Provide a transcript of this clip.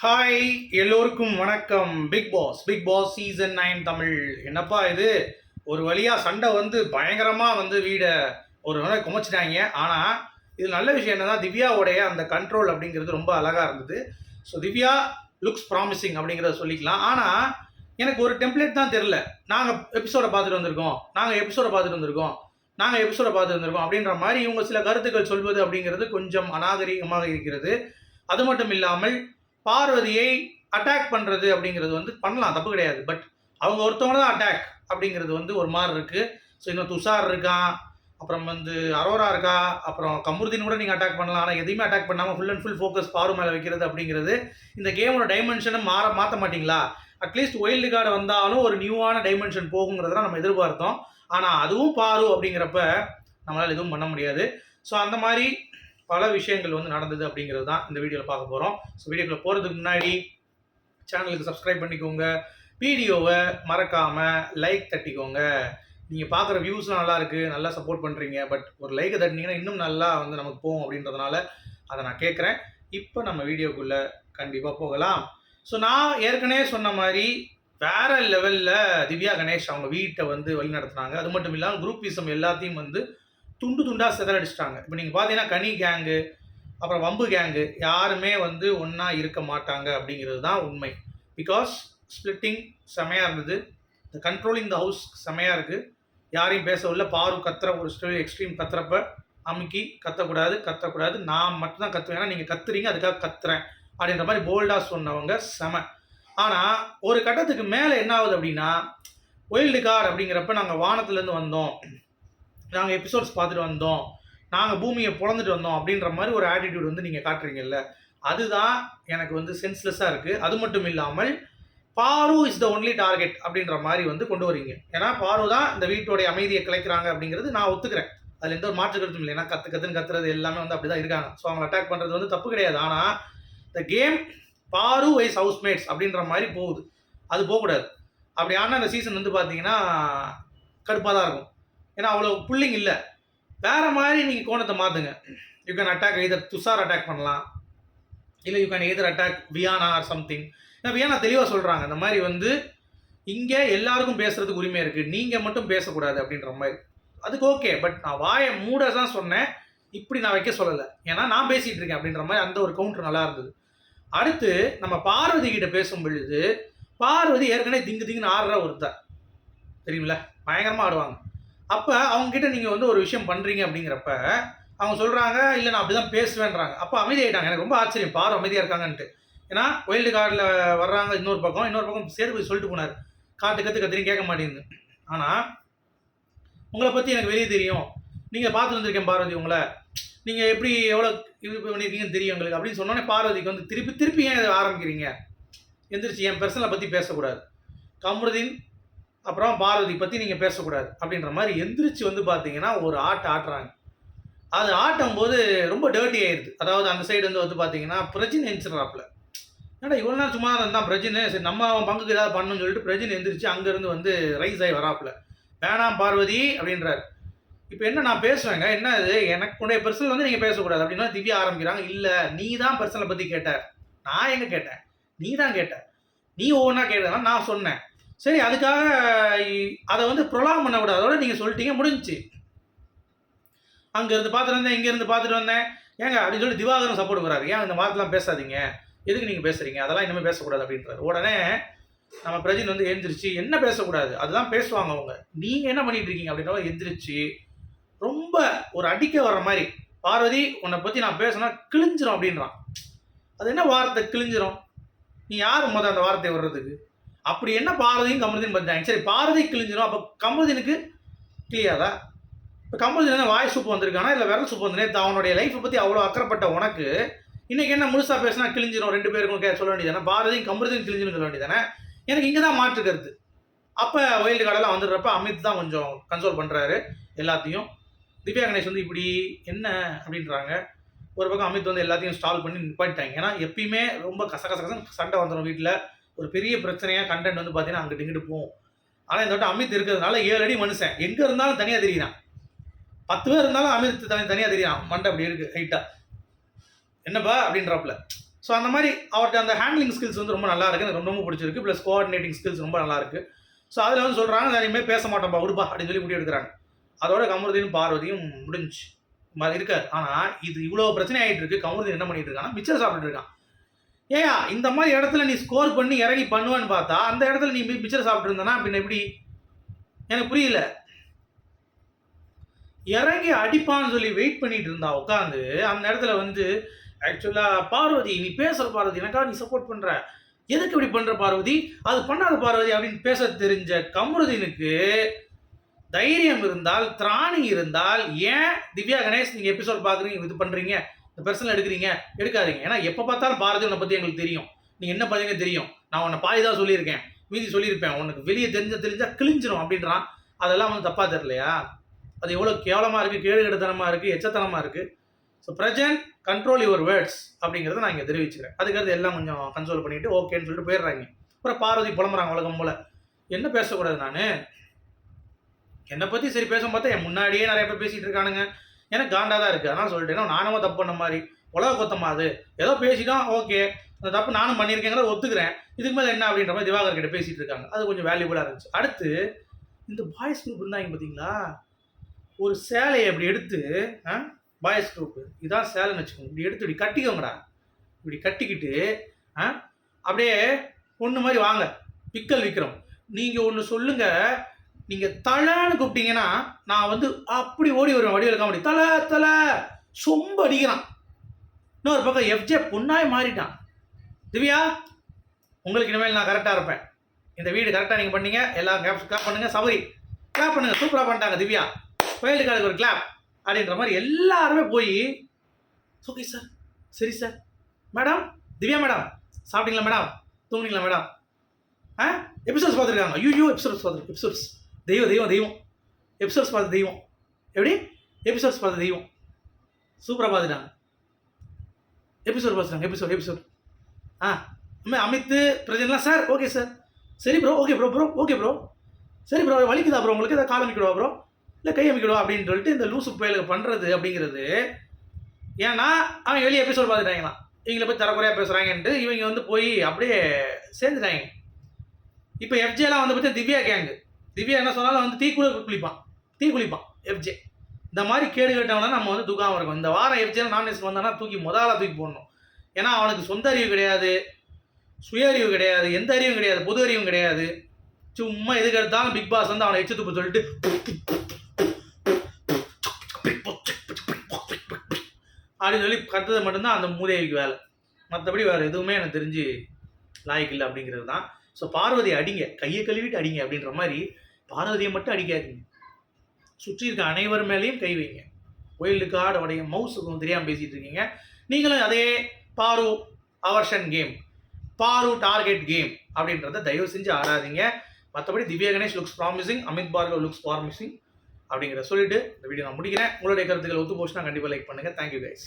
Hi எல்லோருக்கும் வணக்கம். Bigg Boss Bigg Boss season nine Tamil. என்னப்பா இது? ஒரு வழியாக சண்டை வந்து பயங்கரமாக வந்து வீடை ஒரு நாளை குமைச்சிட்டாங்க. ஆனால் இது நல்ல விஷயம் என்னன்னா திவ்யாவுடைய அந்த கண்ட்ரோல் அப்படிங்கிறது ரொம்ப அழகாக இருந்தது. ஸோ திவ்யா லுக்ஸ் ப்ராமிசிங் அப்படிங்கிறத சொல்லிக்கலாம். ஆனால் எனக்கு ஒரு டெம்ப்ளேட் தான் தெரில நாங்கள் எபிசோடை பார்த்துட்டு வந்திருக்கோம். நாங்கள் எபிசோடை பார்த்துட்டு வந்திருக்கோம். நாங்கள் எபிசோடை பார்த்துட்டு வந்திருக்கோம் அப்படின்ற மாதிரி இவங்க சில கருத்துக்கள் சொல்வது அப்படிங்கிறது கொஞ்சம் அநாகரிகமாக இருக்கிறது. அது மட்டும் இல்லாமல் பார்வதியை அட்டாக் பண்ணுறது அப்படிங்கிறது வந்து பண்ணலாம் தப்பு கிடையாது. பட் அவங்க ஒருத்தவங்க தான் அட்டாக் அப்படிங்கிறது வந்து ஒரு மாதிரி இருக்குது ஸோ இன்னும் துஷார் இருக்கான் அப்புறம் வந்து அரோரா இருக்கா அப்புறம் கமுருதீன் கூட நீங்கள் அட்டாக் பண்ணலாம். ஆனால் எதையுமே அட்டாக் பண்ணாமல் ஃபுல் அண்ட் ஃபுல் ஃபோக்கஸ் பாரு மேலே வைக்கிறது அப்படிங்கிறது இந்த கேமோட டைமென்ஷனை மாற மாற்ற மாட்டிங்களா? அட்லீஸ்ட் ஒயில்டு கார்டு வந்தாலும் ஒரு நியூவான டைமென்ஷன் போகுங்கிறதெல்லாம் நம்ம எதிர்பார்த்தோம். ஆனால் அதுவும் பாரு அப்படிங்கிறப்ப நம்மளால் எதுவும் பண்ண முடியாது. ஸோ அந்த மாதிரி பல விஷயங்கள் வந்து நடந்தது அப்படிங்கிறது தான் இந்த வீடியோவில் பார்க்க போகிறோம் ஸோ வீடியோக்குள்ள போகிறதுக்கு முன்னாடி சேனலுக்கு சப்ஸ்கிரைப் பண்ணிக்கோங்க. வீடியோவை மறக்காமல் லைக் தட்டிக்கோங்க. நீங்கள் பார்க்குற வியூஸ்லாம் நல்லா இருக்குது நல்லா சப்போர்ட் பண்ணுறீங்க பட் ஒரு லைக்கை தட்டினீங்கன்னா இன்னும் நல்லா வந்து நமக்கு போகும் அப்படின்றதுனால அதை நான் கேட்குறேன் இப்போ நம்ம வீடியோக்குள்ளே கண்டிப்பாக போகலாம். ஸோ நான் ஏற்கனவே சொன்ன மாதிரி வேற லெவலில் திவ்யா கணேஷ் அவங்க வீட்டை வந்து வழி நடத்துனாங்க அது மட்டும் இல்லாமல் குரூப்பிசம் எல்லாத்தையும் வந்து துண்டு துண்டாக சிதறடிச்சிட்டாங்க இப்போ நீங்கள் பார்த்தீங்கன்னா கனி கேங்கு அப்புறம் வம்பு கேங்கு யாருமே வந்து ஒன்றா இருக்க மாட்டாங்க அப்படிங்கிறது தான் உண்மை. பிகாஸ் ஸ்பிளிட்டிங் செமையாக இருந்தது. இந்த கண்ட்ரோலிங் த ஹவுஸ் செமையாக இருக்குது யாரையும் பேசவில்லை பாரு கத்துற ஒரு ஸ்டோரி எக்ஸ்ட்ரீம் கத்துறப்ப அமுக்கி கத்தக்கூடாது கத்தக்கூடாது. நான் மட்டும்தான் கத்துவேன். ஏன்னா நீங்கள் கத்துறீங்க அதுக்காக கத்துறேன். அப்படின்ற மாதிரி போல்டாக சொன்னவங்க செம. ஆனால் ஒரு கட்டத்துக்கு மேலே என்ன ஆகுது அப்படின்னா ஒயில்டு கார்டு அப்படிங்கிறப்ப நாங்கள் வானத்துலேருந்து வந்தோம். நாங்கள் எபிசோட்ஸ் பார்த்துட்டு வந்தோம். நாங்கள் பூமியை பிறந்துட்டு வந்தோம் அப்படின்ற மாதிரி ஒரு ஆட்டிடியூட் வந்து நீங்கள் காட்டுறீங்கல்ல? அதுதான் எனக்கு வந்து சென்ஸ்லெஸ்ஸாக இருக்குது அது மட்டும் இல்லாமல் பாரு இஸ் த ஒன்லி டார்கெட் அப்படின்ற மாதிரி வந்து கொண்டு வரீங்க. ஏன்னா பாரு தான் இந்த வீட்டோடைய அமைதியை கிளைக்கிறாங்க அப்படிங்கிறது நான் ஒத்துக்கிறேன். அதில் எந்த ஒரு மாற்று கருத்தும் இல்லை. ஏன்னா கற்று கற்றுன்னு கத்துறது எல்லாமே வந்து அப்படி தான் இருக்காங்க. ஸோ அவங்க அட்டாக் பண்ணுறது வந்து தப்பு கிடையாது. ஆனால் இந்த கேம் பாரு வைஸ் ஹவுஸ்மேட்ஸ் அப்படின்ற மாதிரி போகுது. அது போகக்கூடாது. அப்படி ஆனால் அந்த சீசன் வந்து பார்த்தீங்கன்னா கடுப்பாக தான் இருக்கும். ஏன்னா அவ்வளோ புல்லிங் இல்லை. வேறு மாதிரி நீங்கள் கோணத்தை மாற்றுங்க you can attack either Tushar attack பண்ணலாம். இல்லை you can either attack Viyana or something ஏன்னா வியானா தெளிவாக சொல்கிறாங்க இந்த மாதிரி வந்து இங்கே எல்லாருக்கும் பேசுகிறதுக்கு உரிமை இருக்குது நீங்கள் மட்டும் பேசக்கூடாது அப்படின்ற மாதிரி. அதுக்கு ஓகே பட் நான் வாயை மூட தான் சொன்னேன். இப்படி நான் வைக்க சொல்லலை. ஏன்னா நான் பேசிகிட்டு இருக்கேன் அப்படின்ற மாதிரி அந்த ஒரு கவுண்டர் நல்லா இருந்தது. அடுத்து நம்ம பார்வதி கிட்ட பேசும் பொழுது பார்வதி ஏற்கனவே திங்கு திங்குன்னு ஆடுற ஒருத்தர் தெரியுங்களா பயங்கரமாக ஆடுவாங்க. அப்போ அவங்ககிட்ட நீங்கள் வந்து ஒரு விஷயம் பண்ணுறீங்க அப்படிங்கிறப்ப அவங்க சொல்கிறாங்க இல்லை நான் அப்படி தான் பேசுவேன்றாங்க. அப்போ அமைதியாயிட்டாங்க. எனக்கு ரொம்ப ஆச்சரியம். பாரு அமைதியாக இருக்காங்கன்ட்டு. ஏன்னா ஒயில்டு கார்டில் வர்றாங்க இன்னொரு பக்கம். இன்னொரு பக்கம் சேதுபதி சொல்லிட்டு போனார். காட்டு கற்று கத்துறீங்க கேட்க மாட்டேங்குது. ஆனால் உங்களை பற்றி எனக்கு வெளியே தெரியும். நீங்கள் பார்த்து வந்திருக்கேன் பார்வதி உங்களை. நீங்கள் எப்படி எவ்வளோ இது பண்ணியிருக்கீங்கன்னு தெரியும் எங்களுக்கு அப்படின்னு சொன்னோன்னே பார்வதிக்கு வந்து திருப்பி திருப்பி ஏன் இதை ஆரம்பிக்கிறீங்க? எந்திரிச்சு என் பர்சனலை பற்றி பேசக்கூடாது. கமருதீன் அப்புறம் பார்வதி பற்றி நீங்கள் பேசக்கூடாது அப்படின்ற மாதிரி எந்திரிச்சு வந்து பார்த்தீங்கன்னா ஒரு ஆட்டை ஆட்டுறாங்க. அது ஆட்டும் போது ரொம்ப டேர்ட்டி ஆயிடுது அதாவது அந்த சைடு வந்து வந்து பார்த்தீங்கன்னா பிரஜின் எந்திரிச்சிட்றாப்புல. ஏன்னா இவ்வளோ நாள் சும்மா இருந்தான் பிரஜின் சரி நம்ம அவன் பங்குக்கு ஏதாவது பண்ணணும்னு சொல்லிட்டு பிரஜின் எந்திரிச்சு அங்கேருந்து வந்து ரைஸ் ஆகி வராப்புல. வேணாம் பார்வதி அப்படின்றாரு. இப்போ என்ன நான் பேசுவேங்க? என்ன இது எனக்குடைய பர்சனல் வந்து நீங்கள் பேசக்கூடாது அப்படின்னா திவ்யா ஆரம்பிக்கிறாங்க. இல்லை நீ தான் பர்சனலை பற்றி கேட்ட. நான் எங்கே கேட்டேன்? நீ தான் கேட்ட. நீ ஒவ்வொன்றா கேட்டதுனா நான் சொன்னேன். சரி அதுக்காக அதை வந்து ப்ரொலாம் பண்ண அதோட நீங்கள் சொல்லிட்டீங்க முடிஞ்சுச்சு. அங்கேருந்து பார்த்துட்டு வந்தேன் இங்கேருந்து பார்த்துட்டு வந்தேன். ஏங்க அப்படின்னு சொல்லி திவாகரன் சப்போர்ட் வராரு ஏன் இந்த வார்த்தைலாம் பேசாதீங்க? எதுக்கு நீங்கள் பேசுகிறீங்க அதெல்லாம் இனிமேல் பேசக்கூடாது அப்படின்றார். உடனே நம்ம பிரஜின் வந்து எழுந்திரிச்சு என்ன பேசக்கூடாது? அதுதான் பேசுவாங்க அவங்க. நீங்கள் என்ன பண்ணிட்டு இருக்கீங்க அப்படின்ற எந்திரிச்சு ரொம்ப ஒரு அடிக்க வர்ற மாதிரி பார்வதி உன்னை பற்றி நான் பேசினா கிழிஞ்சிரும் அப்படின்றான். அது என்ன வார்த்தை? கிழிஞ்சிரும். நீ யார் முத அந்த வார்த்தை வர்றதுக்கு அப்படி என்ன பாரதியும் கமருதீன் பண்ணிட்டாங்க சரி பாரதி கிழிஞ்சிரும். அப்போ கமருதீனுக்கு கிளியாதா இப்போ கமருதீன் என்ன வாய் சூப்பு வந்திருக்கானா? இல்லை விரல் சூப்பு வந்து அவனுடைய லைஃப்பை பற்றி அவ்வளோ அக்கறைப்பட்ட உனக்கு இன்றைக்கி என்ன முழுசாக பேசினா கிழிஞ்சிடும் ரெண்டு பேருக்கும் கே சொல்ல வேண்டியதானே பாரதியும் கமருதீன் கிழிஞ்சிரும் சொல்ல வேண்டியதானே எனக்கு இங்கே தான் மாற்று கருத்து. அப்போ ஒயில்டு கார்டெல்லாம் வந்துடுறப்ப அமித் தான் கொஞ்சம் கன்சோல் பண்ணுறாரு எல்லாத்தையும். திவ்யா கணேஷ் வந்து இப்படி என்ன அப்படின்றாங்க. ஒரு பக்கம் அமித் வந்து எல்லாத்தையும் ஸ்டால் பண்ணி நிப்பாட்டிட்டாங்க. ஏன்னா எப்பயுமே ரொம்ப கசகசகசன் சண்டை வந்துடும் வீட்டில். ஒரு பெரிய பிரச்சனையாக கண்டென்ட் வந்து பார்த்தீங்கன்னா அங்கிட்டு இங்கிட்டு போகும். ஆனால் இந்த வட்டம் அமித் இருக்கிறதுனால ஏழு அடி மனுஷன். எங்கே இருந்தாலும் தனியாக தெரியுறான். பத்து பேர் இருந்தாலும் அமித் தனி தனியாக தெரியுறான். மண்டை அப்படி இருக்குது ஹைட்டாக என்னப்பா? அப்படின்றப்பல. ஸோ அந்த மாதிரி அவர்கிட்ட அந்த ஹேண்ட்லிங் ஸ்கில்ஸ் வந்து ரொம்ப நல்லா இருக்குது எனக்கு ரொம்ப ரொம்ப பிடிச்சிருக்கு. ப்ளஸ் கோஆர்டினேட்டிங் ஸ்கில்ஸ் ரொம்ப நல்லா இருக்குது ஸோ அதில் வந்து சொல்கிறாங்க யாரையுமே பேச மாட்டோம்ப்பா விடுப்பா அப்படின்னு சொல்லி முடிவு எடுக்கிறாங்க. அதோட கமருதீனும் பார்வதியும் முடிஞ்சு மாதிரி இருக்காது ஆனால் இது இவ்வளோ பிரச்சனை ஆகிட்டு இருக்கு. கமருதீன் என்ன பண்ணிட்டு இருக்கான்னா மிச்சர் சாப்பிட்டுட்டு இருக்கான். ஏயா இந்த மாதிரி இடத்துல நீ ஸ்கோர் பண்ணி இறங்கி பண்ணுவேன்னு பார்த்தா அந்த இடத்துல நீ போய் மிச்சர் சாப்பிட்டு இருந்தனா பின்ன எப்படி? எனக்கு புரியல. இறங்கி அடிப்பான்னு சொல்லி வெயிட் பண்ணிட்டு இருந்தா உட்காந்து அந்த இடத்துல வந்து ஆக்சுவலா பார்வதி நீ பேசுற பார்வதி எனக்காக நீ சப்போர்ட் பண்ற? எதுக்கு இப்படி பண்ற பார்வதி? அது பண்ணாத பார்வதி அப்படின்னு பேச தெரிஞ்ச கமருதீனுக்கு தைரியம் இருந்தால் திராணி இருந்தால் ஏன் திவ்யா கணேஷ் நீங்க எபிசோட் பாக்குறீங்க இது பண்றீங்க? இந்த பெர்சனல் எடுக்கிறீங்க? எடுக்காதீங்க. ஏன்னா எப்போ பார்த்தாலும் பாரதி உன்னை பற்றி எங்களுக்கு தெரியும். நீ என்ன பார்த்தீங்க தெரியும். நான் உன்னை பாதி தான் சொல்லியிருக்கேன். மீதி சொல்லியிருப்பேன். உனக்கு வெளியே தெரிஞ்ச தெரிஞ்சால் கிழிஞ்சிரும் அப்படின்றான். அதெல்லாம் வந்து தப்பாக தெரியலையா? அது எவ்வளோ கேவலமாக இருக்குது கேடுகெடுத்தனமாக இருக்குது எச்சத்தனமாக இருக்குது so present control your words அப்படிங்கிறத நான் இங்கே தெரிவிச்சுக்கிறேன். அதுக்கடுத்து எல்லாம் கொஞ்சம் கன்சோல் பண்ணிட்டு ஓகேன்னு சொல்லிட்டு போயிடுறாங்க. அப்புறம் பார்வதி புலம்புறாங்க உலகம் போல. என்ன பேசக்கூடாது நான்? என்னை பற்றி சரி பேசும் பார்த்தா என் முன்னாடியே நிறைய பேர் பேசிகிட்டு இருக்கானுங்க. எனக்கு காண்டா தான் இருக்குது அதனால் சொல்லிட்டேன். நானும் தப்பு பண்ண மாதிரி. உலக கொத்தமா அது. ஏதோ பேசிட்டோம் ஓகே. அந்த தப்பு நானும் பண்ணியிருக்கேங்கிறத ஒத்துக்கிறேன். இதுக்கு மேலே என்ன அப்படின்ற மாதிரி திவாகர் கிட்ட பேசிட்டு இருக்காங்க. அது கொஞ்சம் வேல்யூபுளாக இருந்துச்சு. அடுத்து இந்த பாய்ஸ் குரூப் இருந்தாங்க பார்த்தீங்களா ஒரு சேலையை இப்படி எடுத்து பாய்ஸ் குரூப் இதான் சேலைன்னு வச்சுக்கோங்க. இப்படி எடுத்து இப்படி கட்டிக்கோங்கடா. இப்படி கட்டிக்கிட்டு ஆ அப்படியே பொண்ணு மாதிரி வாங்க. பிக்கல் விற்கிறோம் நீங்கள் ஒன்று சொல்லுங்கள் நீங்கள் தலைன்னு கூப்பிட்டீங்கன்னா நான் வந்து அப்படி ஓடி வருவேன் வடிவில் காமெடி. தலை தலை சொம்ப அடிக்கிறான். இன்னொரு பக்கம் எஃப்ஜே பொண்ணாய் மாறிட்டான். திவ்யா உங்களுக்கு இனிமேல் நான் கரெக்டாக இருப்பேன். இந்த வீடு கரெக்டாக நீங்கள் பண்ணீங்க. எல்லாம் கிளாப் கிளாப் பண்ணுங்கள் சவரி கிளாப் பண்ணுங்கள் சூப்பராக பண்ணிட்டாங்க திவ்யா. கோயிலுக்காருக்கு ஒரு கிளாப் அப்படின்ற மாதிரி எல்லாருமே போய் ஓகே சார் சரி சார் மேடம் திவ்யா மேடம் சாப்பிட்டீங்களா மேடம் தூங்குனீங்களா மேடம் ஆ? எபிசோட்ஸ் பார்த்துருக்காங்க. ஐயோ எபிசோட்ஸ் பார்த்துருக்கு எபிசோட்ஸ் தெய்வம் தெய்வம் தெய்வம். எபிசோட்ஸ் பார்த்த தெய்வம். எப்படி? எபிசோட்ஸ் பார்த்த தெய்வம். சூப்பராக பார்த்துட்டாங்க. எபிசோட் பார்த்துட்டாங்க எபிசோட் எபிசோட். ஆ அம்மா அமித்து பிரஜன்லாம் சார் ஓகே சார். சரி bro okay bro bro okay bro சரி ப்ரோ வலிக்குதா ப்ரோ உங்களுக்கு ஏதாவது கால் அமைக்கிடுவா ப்ரோ இல்லை கை அமைக்கிடுவா அப்படின்னு சொல்லிட்டு இந்த லூசு புயலுக்கு பண்ணுறது அப்படிங்கிறது ஏன்னா அவங்க வெளியே எபிசோட் பார்த்துட்டாங்களாம் இவங்களை போய் தரக்குறையாக பேசுகிறாங்கன்ட்டு இவங்க வந்து போய் அப்படியே சேர்ந்துட்டாங்க. இப்போ எஃப்ஜேலாம் வந்து பார்த்தா திவ்யா கேங்கு திவ்யா என்ன சொன்னாலும் வந்து தீ கூட குளிப்பான். தீ குளிப்பான் எஃப்ஜே இந்த மாதிரி கேடு கேட்டவனா நம்ம வந்து தூக்காமல் இருக்கும் இந்த வாரம் எஃப்ஜே நாமினேஷன் வந்தானா தூக்கி முதலாக தூக்கி போடணும். ஏன்னா அவனுக்கு சொந்த அறிவு கிடையாது சுய அறிவு கிடையாது எந்த அறிவும் கிடையாது பொது அறிவும் கிடையாது. சும்மா எதுக்கு எடுத்தாலும் பிக் பாஸ் வந்து அவனை எச்சு துப்பு சொல்லிட்டு அப்படின்னு சொல்லி கத்துறது மட்டும்தான் அந்த மூதேவிக்கு வேலை. மற்றபடி வேறு எதுவுமே எனக்கு தெரிஞ்சு லாய்க்கு இல்லை அப்படிங்கிறது தான். ஸோ பார்வதி அடிங்க கையை கழுவிட்டு அடிங்க அப்படின்ற மாதிரி பார்வதியை மட்டும் அடிக்காதீங்க. சுற்றி இருக்க அனைவர் மேலேயும் கை வைங்க. ஒயில்டு கார்டு உடைய மவுஸுக்கும் தெரியாமல் பேசிகிட்டு இருக்கீங்க. நீங்களும் அதே பாரு அவர்ஷன் கேம் பாரு டார்கெட் கேம் அப்படின்றத தயவு செஞ்சு ஆடாதீங்க. மற்றபடி Divya Ganesh looks promising Amit Bhargav looks promising அப்படிங்கிறத சொல்லிட்டு இந்த வீடியோ நான் முடிக்கிறேன். உங்களுடைய கருத்துக்கள் ஒத்து போச்சுன்னா கண்டிப்பாக லைக் பண்ணுங்கள் தேங்க்யூ கைஸ்